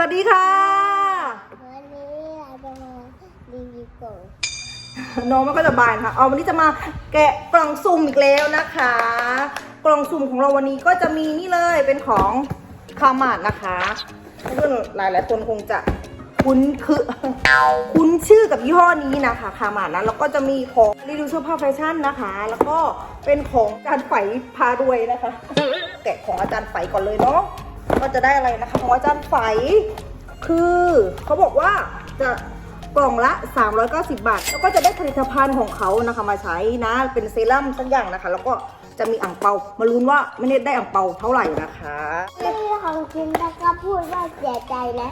สวัสดีค่ะ วันนี้เราจะมารีวิวกล่องน้องไม่ค่อยสบายนะคะเอาวันนี้จะมาแกะกล่องสุ่มอีกแล้วนะคะ กล่องสุ่มของเราวันนี้ก็จะมีนี่เลยเป็นของคามาดนะคะเพื่อนๆหลายหลายๆคนคงจะคุ้นคือคุ้นชื่อกับยี่ห้อนี้นะคะคามาดนะแล้วก็จะมีของรีวิวเสื้อผ้าแฟชั่นนะคะ แล้วก็เป็นของอาจารย์ไฝพารวยนะคะ แกะของอาจารย์ไฝก่อนเลยเนาะ ก็จะได้อะไรนะคะของอาจารย์ไฝคือเขาบอกว่าจะกล่องละ 390 บาท แล้วก็จะได้ผลิตภัณฑ์ของเขานะคะมาใช้นะเป็นเซรั่มสักอย่างนะคะ แล้วก็จะมีอ่างเปามาลุ้นว่าไม่ได้ได้อ่างเปาเท่าไหร่นะคะนี่ของจริงแล้วก็พูดว่าเสียใจนะ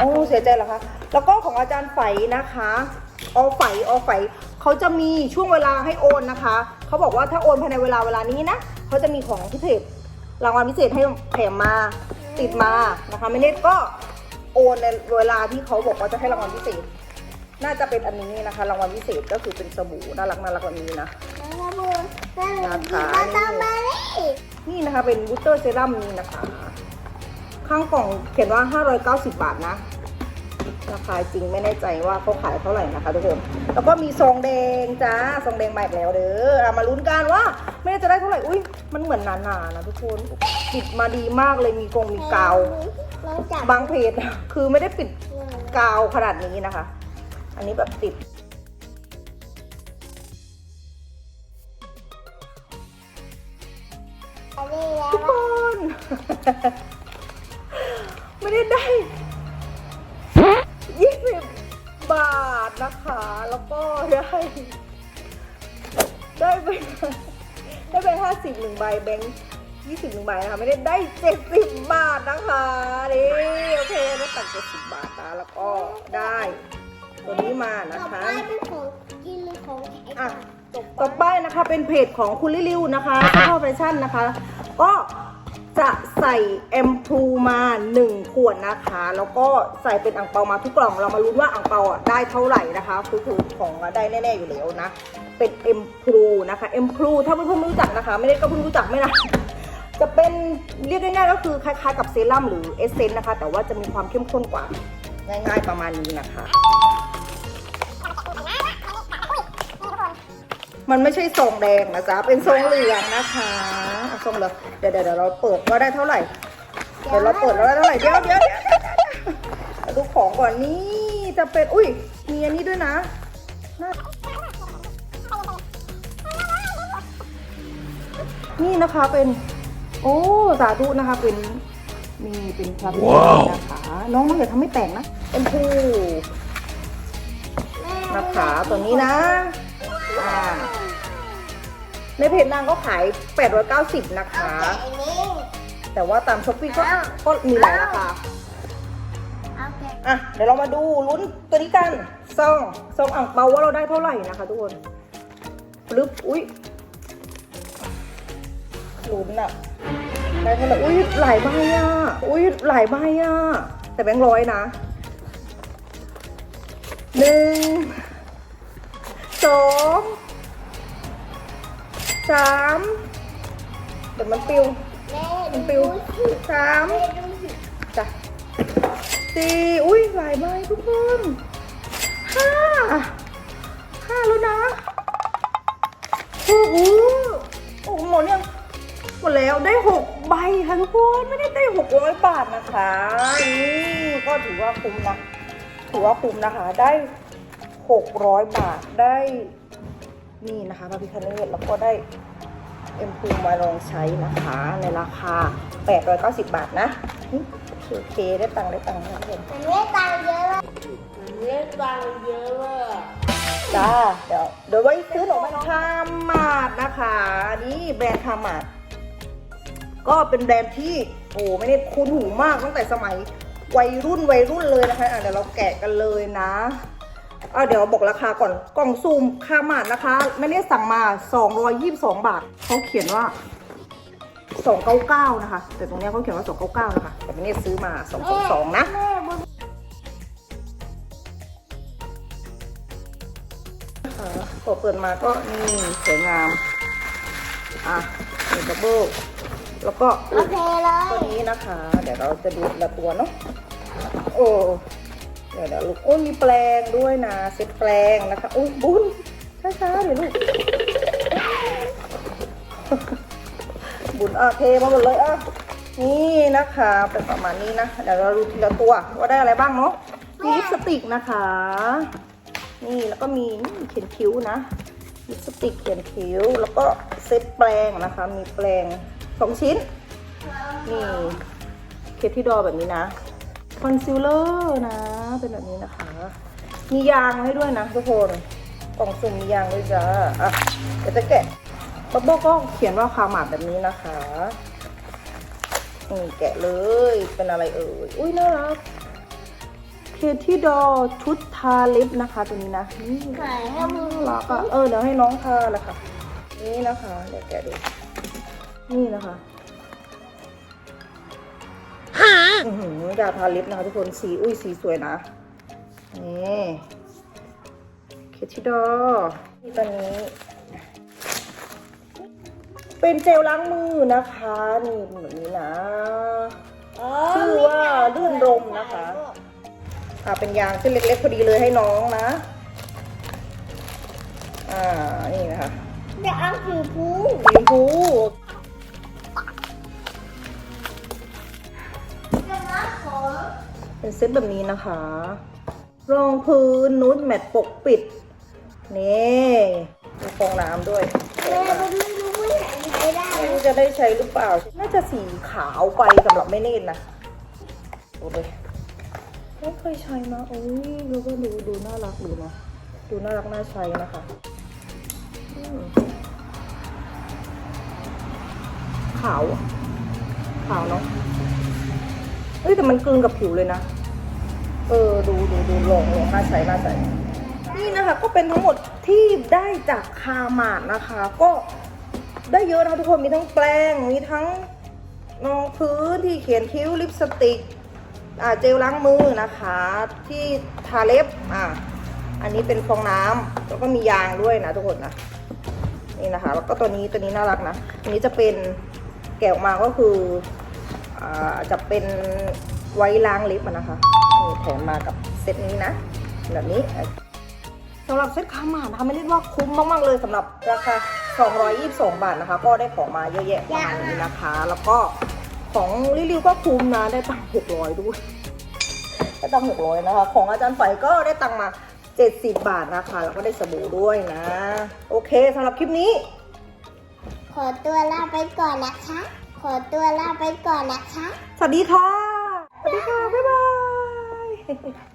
โอ้เสียใจเหรอคะแล้วก็ของอาจารย์ไฝนะคะออไฝออไฝเขาจะมีช่วงเวลาให้โอนนะคะเขาบอกว่าถ้าโอนภายในเวลาเวลานี้นะเขาจะมีของพิเศษรางวัลพิเศษให้แถมมา ติดมานะคะไม่เน็ตก็โอนในเวลาที่เขาบอกว่าจะให้รางวัลพิเศษ น่าจะเป็นอันนี้นะคะรางวัลพิเศษก็คือเป็นสบู่น่ารักน่ารักแบบนี้นะแล้วก็พูดว่าหนูดีมาต้องมาเลยนี่นะคะเป็นบูสเตอร์เซรั่มนี่นะคะ ข้างกล่องเขียนว่า 590 บาทนะ ราคาจริงไม่แน่ใจว่าเขาขายเท่าไหร่นะคะทุกคน แล้วก็มีซองแดงจ้าซองแดงมาอีกแล้วเด้อเอามาลุ้นกันว่าไม่ได้จะได้เท่าไหร่ อุ้ยมันเหมือนหนาๆนะทุกคนปิดมาดีมากเลยมีกรงมีกาวน้องจับบางเพจคือไม่ได้ปิดกาวขนาดนี้นะคะ อันนี้แบบติดอันนี้แล้วทุกคน ไม่ได้ได้ยี่สิ บบาทนะคะ แล้วก็ได้ได้ไปได้ไปห้าสิบหนึ่งใบแบงค์ยี่สิบหนึ่งใบนะคะ ไม่ได้ได้เจ็ดสิบบาทนะคะนี่โอเคได้ตังเจ็ดสิบบาทนะแล้วก็ได้ตัวนี้มานะต่อคะไปเป็นของกินหรือของแข็งอะ ต่อไปนะคะเป็นเพจของคุณลิลิวนะคะเสื้อผ้าแฟชั่นนะคะ ก็ จะใส่แอมพูมา1ขวดนะคะ แล้วก็ใส่เป็นอ่างเปามาทุกกล่องเรามาลุ้นว่าอ่างเปาอะได้เท่าไหร่นะคะคือคือของอได้แน่ๆอยู่แล้วนะ เป็นเอ็มพูนะคะเอ็มพูถ้าเพื่อนๆไม่รู้จักนะคะ ไม่ได้ก็เพิ่งรู้จักไม่นานจะเป็นเรียกง่ายๆก็คือคล้ายๆกับเซรั่มหรือเอสเซนต์นะคะ แต่ว่าจะมีความเข้มข้นกว่าง่าย ๆประมาณนี้นะคะ มันไม่ใช่ทรงแดงนะจ๊ะ เป็นทรงเหลืองนะคะอะทรงเหลืองเดี๋ยวเดี๋ยวเดี๋ยวเราเปิดว่าได้เท่าไหร่ เดี๋ยวเราเปิดแล้วได้เท่าไหร่ เดี๋ยวเดี๋ยวเดี๋ยวเดี๋ยวเดี๋ยวเอาดูของก่อนนี่จะเป็น อุ้ย มีอันนี้ด้วยนะน่านี่นะคะเป็น โอ้สาธุนะคะเป็น มีเป็นพระพิฆเนศนะคะ น้องน้องอย่าทำให้แตกนะเป็นผู้นะคะตัวนี้นะ อ่าในเพจนางก็ขาย 890 นะคะอันนี้ แต่ว่าตามช้อปปี้ก็ก็มีหลายราคา เอาแกะอะ เดี๋ยวเรามาดูลุ้นตัวนี้กันซองซองอ่างเปาว่าเราได้เท่าไหร่นะคะทุกคนปึ๊บอุ๊ยลุ้นอะได้เท่าไหร่อุ๊ยหลายใบอะอุ๊ยหลายใบอะแต่แบงค์ร้อยนะหนึ่ง สองสามเดี๋ยวมันปิว มันปิวสามจ้ะสี่อุ้ยหลายใบทุกคนห้าห้าแล้วนะโอ้โหโอ้โหหมดยังหมดแล้วได้หกใบค่ะทุกคนไม่ได้ได้หกร้อยบาทนะคะนี่ก็ถือว่าคุ้มนะถือว่าคุ้มนะคะได้ หกร้อยบาทได้นี่นะคะพระพิคเนตแล้วก็ได้เอ็มพูมาลองใช้นะคะ ในราคา 890 บาทนะอืมโอเคโอเคได้ตังค์ได้ตังค์นะทุกคนมันไม่ตังค์เยอะเลยมันไม่ตังค์เยอะเลยจ้าเดี๋ยวเดี๋ยวไว้ซื้อหนูไหมน้องคามาดนะคะ นี่แบรนด์คามาดก็เป็นแบรนด์ที่โอ้ไม่ได้คุ้นหูมากตั้งแต่สมัยวัยรุ่นวัยรุ่นเลยนะคะอะเดี๋ยวเราแกะกันเลยนะ เอาเดี๋ยวบอกราคาก่อนกล่องซูมคามาดนะคะไม่ได้สั่งมา 222 บาทเขาเขียนว่า 299 นะคะ แต่ตรงเนี้ยเขาเขียนว่า 299 นะคะ แต่ไม่ได้ซื้อมา 222 นะแม่บุญนะคะพอเปิดมาก็นี่สวยงาม อะมีบับเบิ้ลแล้วก็โอเคเลตัวยนี้นะคะ เดี๋ยวเราจะดูละตัวเนาะอ้เดี๋ยวเดี๋ยวลูกโอ้ยมีแปลงด้วยนะเซ็ตแปลงนะคะอุ้ยบุญช้าๆเดี๋ยวลูกบุญอะเทมาหมดเลยอะนี่นะคะเป็นประมาณนี้นะเดี๋ยวเราดูทีละตัวว่าได้อะไรบ้างเนาะมีลิปสติกนะคะ นี่แล้วก็มีเขียนคิ้วนะลิปสติกเขียนคิ้ว แล้วก็เซตแปลงนะคะ มีแปลงสองชิ้นนี่เคที่ดอแบบนี้นะ คอนซีลเลอร์นะ เป็นแบบนี้นะคะ มียางให้ด้วยนะทุกคน กล่องสุ่มมียางด้วยจ้าอะเดี๋ยวจะแกะบับเบิ้ลก็เขียนว่าคาหมาดแบบนี้นะคะนี่แกะเลย เป็นอะไรเอ่ย อุ้ยน่ารัก เคที่ดอชุดทาเล็บนะคะตัวนี้นะนี่ไก่ให้มือน่ารักอะ เออเดี๋ยวให้น้องทาเลยค่ะ นี่นะคะ เดี๋ยวแกะดู นี่นะคะ อือหือยาทาลิปนะคะทุกคนสีอุ้ยสีสวยนะนี่เคทิดอนี่ตัวนี้ เป็นเจลล้างมือนะคะนี่เป็นแบบนี้นะ ชื่อว่าลื่นรมนะคะ อ่าเป็นยางเส้นเล็กๆพอดีเลยให้น้องนะ อ่านี่นะคะเดี๋ยวเอาสีพูสีชมพู เป็นเซตแบบนี้นะคะ รองพื้นนุชแมตต์ปกปิด นี่มีฟองน้ำด้วยแม่ก็ไม่รู้ว่าไหนใช้ได้ไม่รู้จะได้ใช้หรือเปล่า น่าจะสีขาวไปสำหรับแม่เนตรนะดูเลยไม่เคยใช้มาโอ้ยแล้วก็ดูดูน่ารักดูนะดูน่ารักน่าใช้นะคะขาวขาวเนาะ เอ้ยแต่มันกลืนกับผิวเลยนะ เออดูดูดูลองลองน่าใช้น่าใช้นี่นะคะก็เป็นทั้งหมดที่ได้จากคาหมาดนะคะ ก็ได้เยอะนะทุกคนมีทั้งแปรงมีทั้งรองพื้นที่เขียนคิ้วลิปสติกอ่าเจลล้างมือนะคะ ที่ทาเล็บอ่าอันนี้เป็นฟองน้ำแล้วก็มียางด้วยนะทุกคนนะนี่นะคะ แล้วก็ตัวนี้ตัวนี้น่ารักนะอันนี้จะเป็นแกะออกมาก็คือ จะเป็นไว้ล้างเล็บนะคะนี่แถมมากับเซตนี้นะ แบบนี้สำหรับเซตคาหมานะคะไม่เรียกว่าคุ้มมากๆเลยสำหรับราคา 222 บาทนะคะ ก็ได้ของมาเยอะแยะประมาณนี้นะคะ แล้วก็ของรีวิวก็คุ้มนะได้ตังค์600 ด้วยได้ตังค์หกร้อยนะคะ ของอาจารย์ไฝก็ได้ตังค์มา 70 บาทนะคะ แล้วก็ได้สบู่ด้วยนะ โอเคสำหรับคลิปนี้ ขอตัวลาไปก่อนนะคะ ขอตัวลาไปก่อนนะคะ สวัสดีค่ะ สวัสดีค่ะ บ๊ายบาย